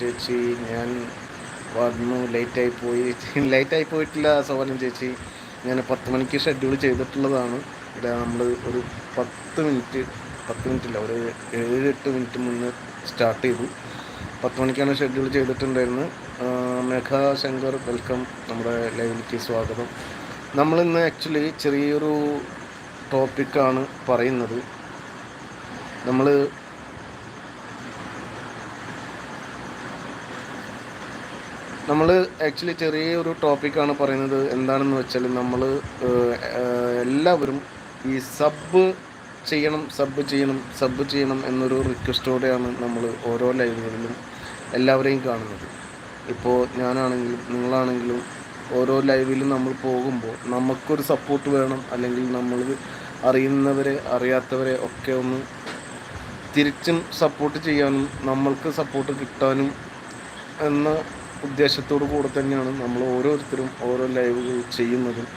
ചേച്ചി ഞാൻ വന്നു ലേറ്റായി പോയി. ലേറ്റായി പോയിട്ടില്ല സോനം ചേച്ചി. ഞാൻ പത്ത് മണിക്ക് ഷെഡ്യൂൾ ചെയ്തിട്ടുള്ളതാണ്. ഇവിടെ നമ്മൾ ഒരു പത്ത് മിനിറ്റ് പത്ത് മിനിറ്റ് ഇല്ല ഒരു ഏഴ് എട്ട് മിനിറ്റ് മുന്നേ സ്റ്റാർട്ട് ചെയ്തു. പത്ത് മണിക്കാണ് ഷെഡ്യൂൾ ചെയ്തിട്ടുണ്ടായിരുന്നത്. മേഘ ശങ്കർ വെൽക്കം നമ്മുടെ ലൈവിലേക്ക് സ്വാഗതം. നമ്മളിന്ന് ആക്ച്വലി ചെറിയൊരു ടോപ്പിക്കാണ് പറയുന്നത്. നമ്മൾ നമ്മൾ ആക്ച്വലി ചെറിയ ഒരു ടോപ്പിക്കാണ് പറയുന്നത്. എന്താണെന്ന് വെച്ചാൽ നമ്മൾ എല്ലാവരും ഈ സബ് ചെയ്യണം സബ് ചെയ്യണം സബ് ചെയ്യണം എന്നൊരു റിക്വസ്റ്റോടെയാണ് നമ്മൾ ഓരോ ലൈവുകളിലും എല്ലാവരെയും കാണുന്നത്. ഇപ്പോൾ ഞാനാണെങ്കിലും നിങ്ങളാണെങ്കിലും ഓരോ ലൈവിലും നമ്മൾ പോകുമ്പോൾ നമുക്കൊരു സപ്പോർട്ട് വേണം. അല്ലെങ്കിൽ നമ്മൾ അറിയുന്നവരെ അറിയാത്തവരെ ഒക്കെ ഒന്ന് തിരിച്ചും സപ്പോർട്ട് ചെയ്യാനും നമ്മൾക്ക് സപ്പോർട്ട് കിട്ടാനും എന്ന ഉദ്ദേശത്തോടു കൂടെ തന്നെയാണ് നമ്മൾ ഓരോരുത്തരും ഓരോ ലൈവുകൾ ചെയ്യുന്നതും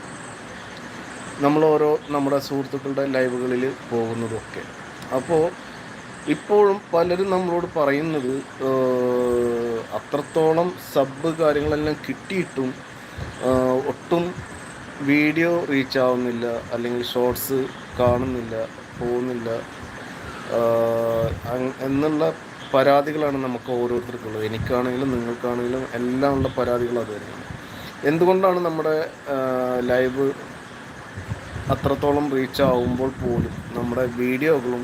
നമ്മൾ ഓരോ നമ്മുടെ സുഹൃത്തുക്കളുടെ ലൈവുകളിൽ പോകുന്നതൊക്കെ. അപ്പോൾ ഇപ്പോഴും പലരും നമ്മളോട് പറയുന്നത് അത്രത്തോളം സബ് കാര്യങ്ങളെല്ലാം കിട്ടിയിട്ടും ഒട്ടും വീഡിയോ റീച്ച് ആവുന്നില്ല അല്ലെങ്കിൽ ഷോർട്സ് കാണുന്നില്ല പോകുന്നില്ല എന്നുള്ള പരാതികളാണ് നമുക്ക് ഓരോരുത്തർക്കുള്ളത്. എനിക്കാണെങ്കിലും നിങ്ങൾക്കാണെങ്കിലും എല്ലാം ഉള്ള പരാതികൾ അത് തന്നെയാണ്. എന്തുകൊണ്ടാണ് നമ്മുടെ ലൈവ് അത്രത്തോളം റീച്ച് ആവുമ്പോൾ പോലും നമ്മുടെ വീഡിയോകളും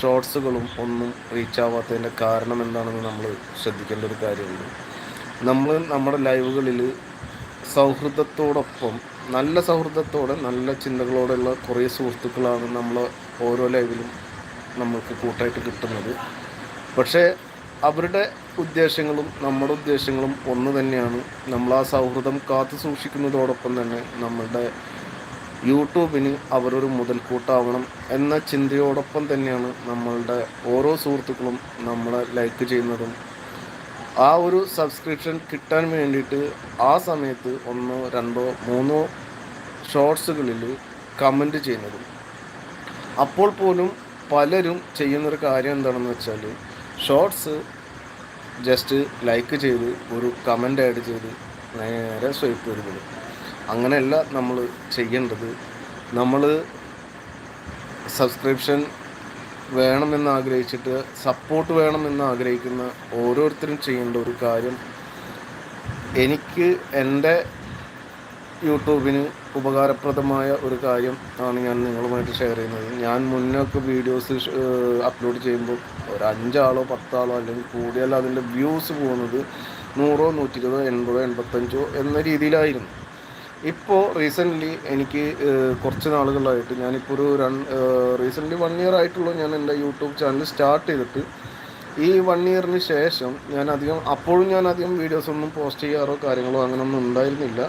ഷോർട്സുകളും ഒന്നും റീച്ച് ആവാത്തതിന്റെ കാരണം എന്താണെന്ന് നമ്മൾ ശ്രദ്ധിക്കേണ്ട ഒരു കാര്യമുണ്ട്. നമ്മൾ നമ്മുടെ ലൈവുകളിൽ സൗഹൃദത്തോടൊപ്പം നല്ല സൗഹൃദത്തോടെ നല്ല ചിന്തകളോടെയുള്ള കുറേ സുഹൃത്തുക്കളാണ് നമ്മൾ ഓരോ ലൈവിലും നമ്മൾക്ക് കൂട്ടായിട്ട് കിട്ടുന്നത്. പക്ഷേ അവരുടെ ഉദ്ദേശങ്ങളും നമ്മുടെ ഉദ്ദേശങ്ങളും ഒന്ന് തന്നെയാണ്. നമ്മൾ ആ സൗഹൃദം കാത്തു സൂക്ഷിക്കുന്നതോടൊപ്പം തന്നെ നമ്മളുടെ യൂട്യൂബിന് അവരൊരു മുതൽക്കൂട്ടാവണം എന്ന ചിന്തയോടൊപ്പം തന്നെയാണ് നമ്മളുടെ ഓരോ സുഹൃത്തുക്കളും നമ്മളെ ലൈക്ക് ചെയ്യുന്നതും. ആ ഒരു സബ്സ്ക്രിപ്ഷൻ കിട്ടാൻ വേണ്ടിയിട്ട് ആ സമയത്ത് ഒന്നോ രണ്ടോ മൂന്നോ ഷോർട്സുകളിൽ കമന്റ് ചെയ്യുന്നതും. അപ്പോൾ പോലും പലരും ചെയ്യുന്നൊരു കാര്യം എന്താണെന്ന് വെച്ചാൽ ഷോർട്സ് ജസ്റ്റ് ലൈക്ക് ചെയ്ത് ഒരു കമന്റ് ആഡ് ചെയ്ത് നേരെ സ്വൈപ്പ് ചെയ്ത് അങ്ങനെയല്ല നമ്മൾ ചെയ്യേണ്ടത്. നമ്മൾ സബ്സ്ക്രിപ്ഷൻ വേണമെന്ന് ആഗ്രഹിച്ചിട്ട് സപ്പോർട്ട് വേണമെന്ന് ആഗ്രഹിക്കുന്ന ഓരോരുത്തരും ചെയ്യേണ്ട ഒരു കാര്യം എനിക്ക് എന്റെ യൂട്യൂബിന് ഉപകാരപ്രദമായ ഒരു കാര്യം ആണ് ഞാൻ നിങ്ങളുമായിട്ട് ഷെയർ ചെയ്യുന്നത്. ഞാൻ മുന്നൊക്കെ വീഡിയോസ് അപ്ലോഡ് ചെയ്യുമ്പോൾ ഒരു അഞ്ചാളോ പത്താളോ അല്ലെങ്കിൽ കൂടിയാൽ അതിന്റെ വ്യൂസ് പോകുന്നത് നൂറോ നൂറ്റി ഇരുപതോ എൺപതോ എൺപത്തഞ്ചോ എന്ന രീതിയിലായിരുന്നു. ഇപ്പോൾ റീസെന്റ്ലി എനിക്ക് കുറച്ച് നാളുകളായിട്ട് ഞാനിപ്പോൾ ഒരു രൺ റീസെന്റ്ലി വൺ ഇയർ ആയിട്ടുള്ളൂ ഞാൻ എന്റെ യൂട്യൂബ് ചാനൽ സ്റ്റാർട്ട് ചെയ്തിട്ട് ഈ വൺ ഇയറിന് ശേഷം ഞാൻ അധികം അപ്പോഴും ഞാൻ അധികം വീഡിയോസൊന്നും പോസ്റ്റ് ചെയ്യാറോ കാര്യങ്ങളോ അങ്ങനെയൊന്നും ഉണ്ടായിരുന്നില്ല.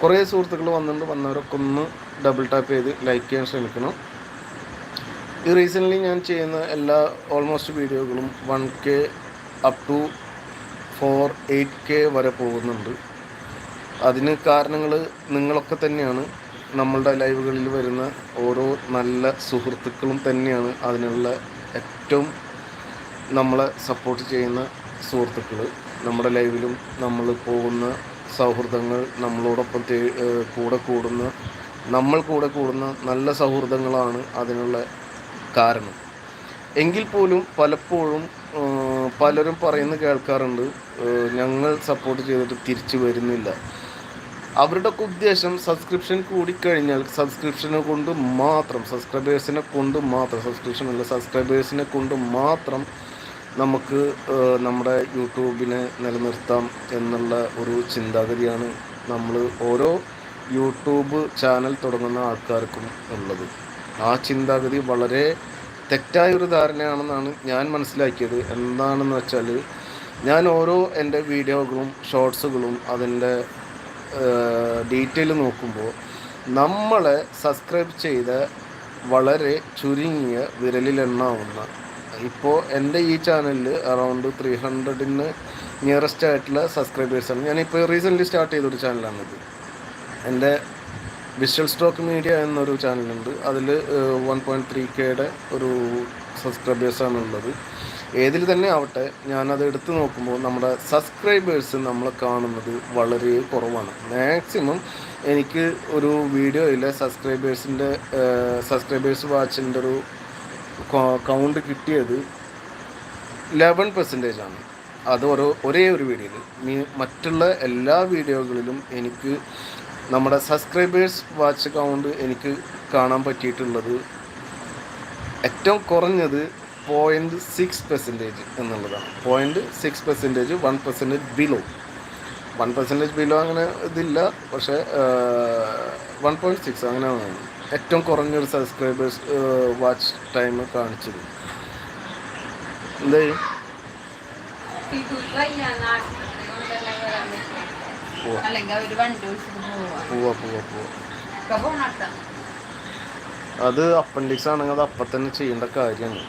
കുറേ സുഹൃത്തുക്കൾ വന്നിട്ടുണ്ട്. വന്നവരൊക്കെ ഒന്ന് ഡബിൾ ടാപ്പ് ചെയ്ത് ലൈക്ക് ചെയ്യാൻ ശ്രമിക്കണം. ഈ റീസെന്റ്ലി ഞാൻ ചെയ്യുന്ന എല്ലാ ഓൾമോസ്റ്റ് വീഡിയോകളും one K up to four eight K വരെ പോകുന്നുണ്ട്. അതിന് കാരണങ്ങൾ നിങ്ങളൊക്കെ തന്നെയാണ്. നമ്മളുടെ ലൈവുകളിൽ വരുന്ന ഓരോ നല്ല സുഹൃത്തുക്കളും തന്നെയാണ് അതിനുള്ള ഏറ്റവും നമ്മളെ സപ്പോർട്ട് ചെയ്യുന്ന സുഹൃത്തുക്കൾ നമ്മുടെ ലൈവിലും നമ്മൾ പോകുന്ന സൗഹൃദങ്ങൾ നമ്മളോടൊപ്പം കൂടെ കൂടുന്ന നമ്മൾ കൂടെ കൂടുന്ന നല്ല സൗഹൃദങ്ങളാണ് അതിനുള്ള കാരണം. എങ്കിൽ പോലും പലപ്പോഴും പലരും പറയുന്ന കേൾക്കാറുണ്ട് ഞങ്ങൾ സപ്പോർട്ട് ചെയ്തിട്ട് തിരിച്ചു വരുന്നില്ല. അവരുടെ ഒക്കെ ഉദ്ദേശം സബ്സ്ക്രിപ്ഷൻ കൂടിക്കഴിഞ്ഞാൽ സബ്സ്ക്രിപ്ഷനെ കൊണ്ട് മാത്രം സബ്സ്ക്രൈബേഴ്സിനെ കൊണ്ട് മാത്രം സബ്സ്ക്രിപ്ഷൻ അല്ല സബ്സ്ക്രൈബേഴ്സിനെ കൊണ്ട് മാത്രം നമുക്ക് നമ്മുടെ യൂട്യൂബിനെ നിലനിർത്താം എന്നുള്ള ഒരു ചിന്താഗതിയാണ് നമ്മൾ ഓരോ യൂട്യൂബ് ചാനൽ തുടങ്ങുന്ന ആൾക്കാർക്കും ഉള്ളത്. ആ ചിന്താഗതി വളരെ തെറ്റായ ഒരു ധാരണയാണെന്നാണ് ഞാൻ മനസ്സിലാക്കിയത്. എന്താണെന്ന് വെച്ചാൽ ഞാൻ ഓരോ എന്റെ വീഡിയോകളും ഷോർട്സുകളും അതിന്റെ ഡീറ്റെയിൽ നോക്കുമ്പോൾ നമ്മളെ സബ്സ്ക്രൈബ് ചെയ്ത വളരെ ചുരുങ്ങിയ വിരലിലെണ്ണാവുന്ന ഇപ്പോൾ എന്റെ ഈ ചാനലിൽ അറൗണ്ട് ത്രീ ഹൺഡ്രഡിന് നിയറസ്റ്റ് ആയിട്ടുള്ള സബ്സ്ക്രൈബേഴ്സാണ് ഞാനിപ്പോൾ റീസെന്റ്ലി സ്റ്റാർട്ട് ചെയ്തൊരു ചാനലാണിത് എന്റെ വിഷ്വൽ സ്റ്റോക്ക് മീഡിയ എന്നൊരു ചാനലുണ്ട് അതിൽ വൺ പോയിന്റ് ത്രീ കെയുടെ ഒരു സബ്സ്ക്രൈബേഴ്സാണ് ഉള്ളത് ഏതിൽ തന്നെ ആവട്ടെ ഞാനത് എടുത്തു നോക്കുമ്പോൾ നമ്മുടെ സബ്സ്ക്രൈബേഴ്സ് നമ്മൾ കാണുന്നത് വളരെ കുറവാണ്. മാക്സിമം എനിക്ക് ഒരു വീഡിയോയിലെ സബ്സ്ക്രൈബേഴ്സിന്റെ സബ്സ്ക്രൈബേഴ്സ് വാച്ചിന്റെ ഒരു കൗണ്ട് കിട്ടിയത് ലെവൻ പെർസെന്റേജ് ആണ്. അത് ഓരോ ഒരേ ഒരു വീഡിയോയിൽ മീ മറ്റുള്ള എല്ലാ വീഡിയോകളിലും എനിക്ക് നമ്മുടെ സബ്സ്ക്രൈബേഴ്സ് വാച്ച് കൗണ്ട് എനിക്ക് കാണാൻ പറ്റിയിട്ടുള്ളത് ഏറ്റവും കുറഞ്ഞത് പോയിന്റ് സിക്സ് പെർസെന്റേജ് എന്നുള്ളതാണ്. Point six percentage one percentage below one percentage below അങ്ങനെ ഇതില്ല. പക്ഷേ വൺ പോയിന്റ് സിക്സ് അങ്ങനെയാണ്. ഏറ്റവും കുറഞ്ഞൊരു സബ്സ്ക്രൈബേഴ്സ് വാച്ച് ടൈം കാണിച്ചത്. എന്തായി? പോവാ. പോവാ പോവാ അത് അപ്പൻഡിക്സ് ആണെങ്കിൽ അത് അപ്പം തന്നെ ചെയ്യേണ്ട കാര്യമാണ്.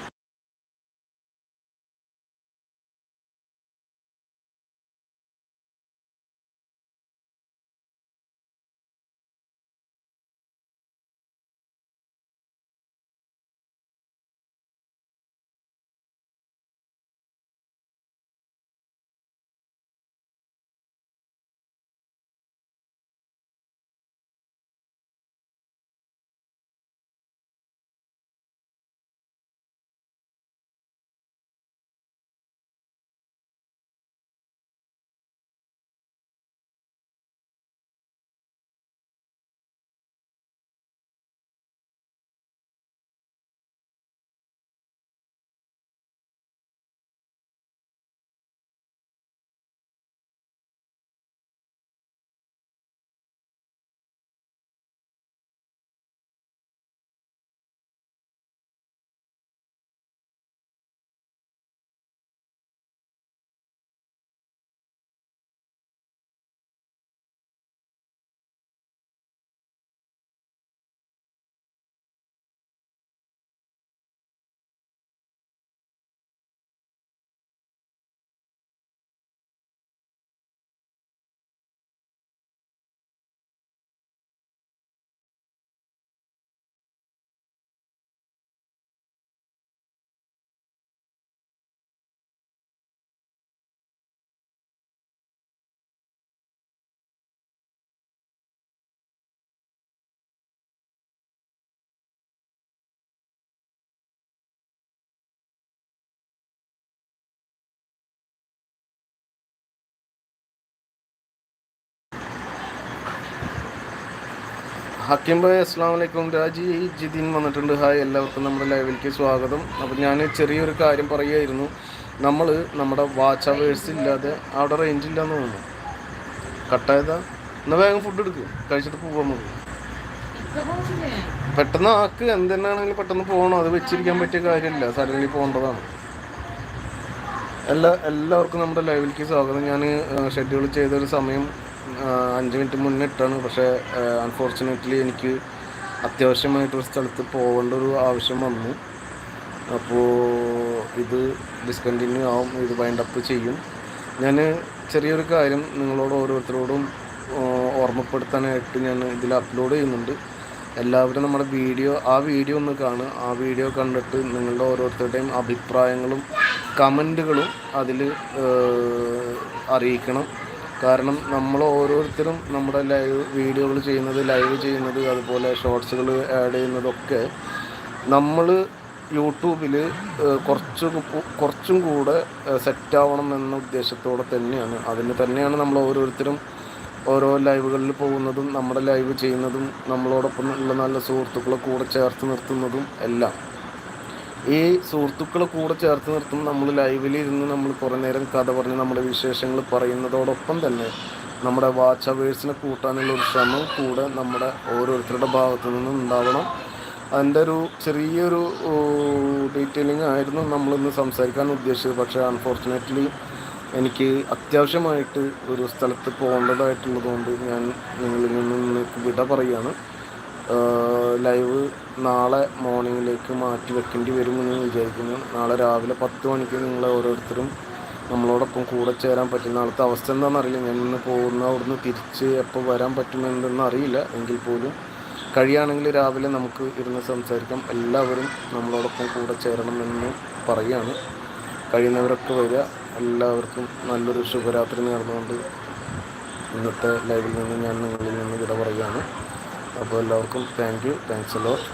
ഹക്കിം ഭായ് അസ്സാം വലൈക്കും രാജി ജിതിൻ വന്നിട്ടുണ്ട്. ഹായ് എല്ലാവർക്കും നമ്മുടെ ലൈവിലേക്ക് സ്വാഗതം. അപ്പം ഞാൻ ചെറിയൊരു കാര്യം പറയുമായിരുന്നു നമ്മൾ നമ്മുടെ വാച്ച് അവേഴ്സ് ഇല്ലാതെ അവിടെ റേഞ്ച് ഇല്ലാന്ന് തോന്നുന്നു. കട്ടായതാ? എന്നാൽ വേഗം ഫുഡ് എടുക്കുക കഴിച്ചിട്ട് പോകാൻ മതി പെട്ടെന്ന് ആക്ക് എന്തെന്നാണെങ്കിലും പെട്ടെന്ന് പോകണം അത് വെച്ചിരിക്കാൻ പറ്റിയ കാര്യമില്ല. സഡൻലി പോകേണ്ടതാണ് എല്ലാ എല്ലാവർക്കും നമ്മുടെ ലൈവിലേക്ക് സ്വാഗതം. ഞാൻ ഷെഡ്യൂൾ ചെയ്തൊരു സമയം അഞ്ച് മിനിറ്റ് മുന്നേ ഇട്ടാണ്. പക്ഷേ അൺഫോർച്ചുനേറ്റ്ലി എനിക്ക് അത്യാവശ്യമായിട്ടൊരു സ്ഥലത്ത് പോകേണ്ട ഒരു ആവശ്യം വന്നു. അപ്പോൾ ഇത് ഡിസ്കണ്ടിന്യൂ ആവും ഇത് വൈൻഡ് അപ്പ് ചെയ്യും. ഞാൻ ചെറിയൊരു കാര്യം നിങ്ങളോട് ഓരോരുത്തരോടും ഓർമ്മപ്പെടുത്താനായിട്ട് ഞാൻ ഇതിൽ അപ്ലോഡ് ചെയ്യുന്നുണ്ട്. എല്ലാവരും നമ്മുടെ വീഡിയോ ആ വീഡിയോ ഒന്ന് കാണുക. ആ വീഡിയോ കണ്ടിട്ട് നിങ്ങളുടെ ഓരോരുത്തരുടെയും അഭിപ്രായങ്ങളും കമന്റുകളും അതിൽ അറിയിക്കണം. കാരണം നമ്മൾ ഓരോരുത്തരും നമ്മുടെ ലൈവ് വീഡിയോകൾ ചെയ്യുന്നത് ലൈവ് ചെയ്യുന്നത് അതുപോലെ ഷോർട്സുകൾ ആഡ് ചെയ്യുന്നതൊക്കെ നമ്മൾ യൂട്യൂബിൽ കുറച്ച് കുറച്ചും കൂടെ സെറ്റാവണം എന്ന ഉദ്ദേശത്തോടെ തന്നെയാണ്. അതിന് തന്നെയാണ് നമ്മൾ ഓരോരുത്തരും ഓരോ ലൈവുകളിൽ പോകുന്നതും നമ്മുടെ ലൈവ് ചെയ്യുന്നതും നമ്മളോടൊപ്പം ഉള്ള നല്ല സുഹൃത്തുക്കളെ കൂടെ ചേർത്ത് നിർത്തുന്നതും എല്ലാം. ഈ സുഹൃത്തുക്കളെ കൂടെ ചേർത്ത് നിർത്തും. നമ്മൾ ലൈവിൽ ഇരുന്ന് നമ്മൾ കുറേ നേരം കഥ പറഞ്ഞ് നമ്മുടെ വിശേഷങ്ങൾ പറയുന്നതോടൊപ്പം തന്നെ നമ്മുടെ വാച്ച് അവേഴ്സിനെ കൂട്ടാനുള്ള ഒരു ശ്രമം കൂടെ നമ്മുടെ ഓരോരുത്തരുടെ ഭാഗത്തു നിന്നും ഉണ്ടാവണം. അതിന്റെ ഒരു ചെറിയൊരു ഡീറ്റെയിലിംഗ് ആയിരുന്നു നമ്മളിന്ന് സംസാരിക്കാൻ ഉദ്ദേശിച്ചത്. പക്ഷേ അൺഫോർച്ചുനേറ്റ്ലി എനിക്ക് അത്യാവശ്യമായിട്ട് ഒരു സ്ഥലത്ത് പോകേണ്ടതായിട്ടുള്ളതുകൊണ്ട് ഞാൻ നിങ്ങളിൽ നിന്ന് വിട പറയുകയാണ് ലൈവ് നാളെ മോർണിംഗിലേക്ക് മാറ്റി വെക്കേണ്ടി വരുമെന്ന് വിചാരിക്കുന്നു. നാളെ രാവിലെ പത്ത് മണിക്ക് നിങ്ങൾ ഓരോരുത്തരും നമ്മളോടൊപ്പം കൂടെ ചേരാൻ പറ്റും നാളത്തെ അവസ്ഥ എന്താണെന്ന് അറിയില്ല ഞാൻ ഇന്ന് പോകുന്ന അവിടുന്ന് തിരിച്ച് എപ്പോൾ വരാൻ പറ്റുമെന്നൊന്നും അറിയില്ല. എങ്കിൽ പോലും കഴിയുകയാണെങ്കിൽ രാവിലെ നമുക്ക് ഇരുന്ന് സംസാരിക്കാം. എല്ലാവരും നമ്മളോടൊപ്പം കൂടെ ചേരണമെന്ന് പറയുകയാണ് കഴിയുന്നവരൊക്കെ വരിക. എല്ലാവർക്കും നല്ലൊരു ശുഭരാത്രി നേർന്നുകൊണ്ട് ഇന്നത്തെ ലൈവിൽ നിന്ന് ഞാൻ നിങ്ങളിൽ നിന്ന് വിട പറയുകയാണ്. അപ്പോൾ എല്ലാവർക്കും thank you thanks a lot